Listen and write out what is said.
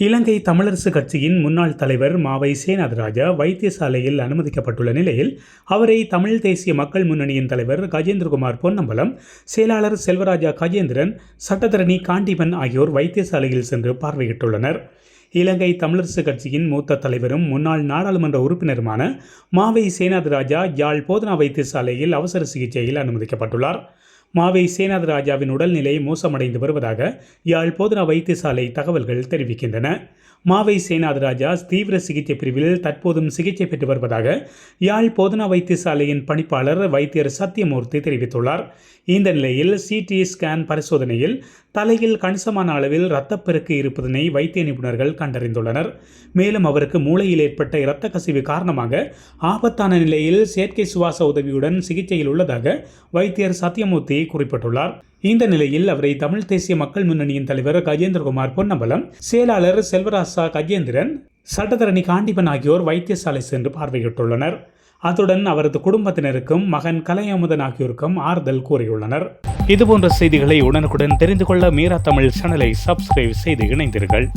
இலங்கை தமிழரசு கட்சியின் முன்னாள் தலைவர் மாவை சேனாதராஜா வைத்தியசாலையில் அனுமதிக்கப்பட்டுள்ள நிலையில் அவரை தமிழ் தேசிய மக்கள் முன்னணியின் தலைவர் கஜேந்திரகுமார் பொன்னம்பலம் செயலாளர் செல்வராஜா கஜேந்திரன் சட்டத்தரணி காண்டிபன் ஆகியோர் வைத்தியசாலையில் சென்று பார்வையிட்டுள்ளனர். இலங்கை தமிழரசு கட்சியின் மூத்த தலைவரும் முன்னாள் நாடாளுமன்ற உறுப்பினருமான மாவை சேனாதிராஜா யாழ் போதனா வைத்தியசாலையில் அவசர சிகிச்சையில் அனுமதிக்கப்பட்டுள்ளார். மாவை சேனாத ராஜாவின் உடல்நிலை மோசமடைந்து வருவதாக யாழ் போதனா வைத்தியசாலை தகவல்கள் தெரிவிக்கின்றன. மாவை சேனாத ராஜா தீவிர சிகிச்சை பிரிவில் தற்போதும் சிகிச்சை பெற்று வருவதாக யாழ் போதனா வைத்தியசாலையின் பணிப்பாளர் வைத்தியர் சத்தியமூர்த்தி தெரிவித்துள்ளார். இந்த நிலையில் சிடி ஸ்கேன் பரிசோதனையில் தலையில் கணிசமான அளவில் இரத்தப்பெருக்கு இருப்பதனை வைத்திய நிபுணர்கள் கண்டறிந்துள்ளனர். மேலும் அவருக்கு மூளையில் ஏற்பட்ட இரத்த கசிவு காரணமாக ஆபத்தான நிலையில் செயற்கை சுவாச உதவியுடன் சிகிச்சையில் உள்ளதாக வைத்தியர் நிலையை குறிப்பிட்டுள்ளார். இந்த நிலையில் அவரை தமிழ் தேசிய மக்கள் முன்னணியின் தலைவர் கஜேந்திரகுமார் பொன்னம்பலம் செயலாளர் செல்வராசா கஜேந்திரன் சட்டத்தரணி காண்டிபன் ஆகியோர் வைத்தியசாலை சென்று பார்வையிட்டுள்ளனர். அத்துடன் அவரது குடும்பத்தினருக்கும் மகன் கலையமுதன் ஆகியோருக்கும் ஆறுதல் கூறியுள்ளனர். இதுபோன்ற செய்திகளை உடனுக்குடன் தெரிந்து கொள்ள மீரா தமிழ் சேனலை சப்ஸ்கிரைப் செய்து இணைந்தீர்கள்